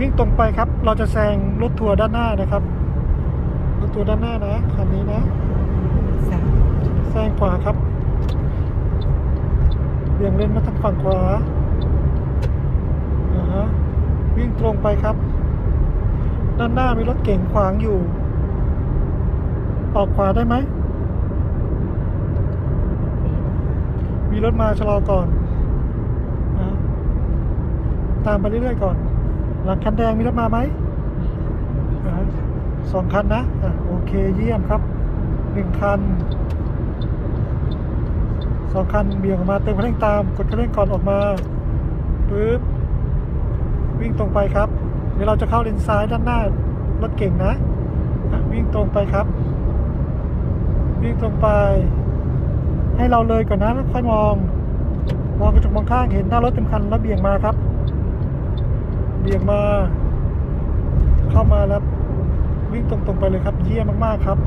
วิ่งตรงไปครับ เราจะแซงรถทัวร์ด้านหน้านะครับ รถทัวร์ด้านหน้านะคันนี้นะ แซงขวาครับเบี่ยงเลนมาทางฝั่งขวาอ่าฮะวิ่งตรงไปครับ ด้านหน้ามีรถเก๋งขวางอยู่ ออกขวาได้ไหม มีรถมาชะลอก่อนอ่าตามไปเรื่อยๆก่อน หลังคันแดงมีรถมาไหมสองคันนะอะโอเคเยี่ยมครับหนึ่งคันสองคันเบี่ยงออกมาเติมคันเร่งตาม กดคันเร่งก่อนออกมาปึ๊บวิ่งตรงไปครับ เดี๋ยวเราจะเข้าเลนซ้ายด้านหน้ารถเก่งนะอะวิ่งตรงไปครับ วิ่งตรงไป ให้เราเลยก่อนนะแล้วค่อยมอง มองกระจกมองข้างเห็นหน้ารถเต็มคันแล้วเบี่ยงมาครับ เบี่ยงมา เข้ามาแล้ววิ่งตรงๆไปเลยครับ เยี่ยมมากๆครับ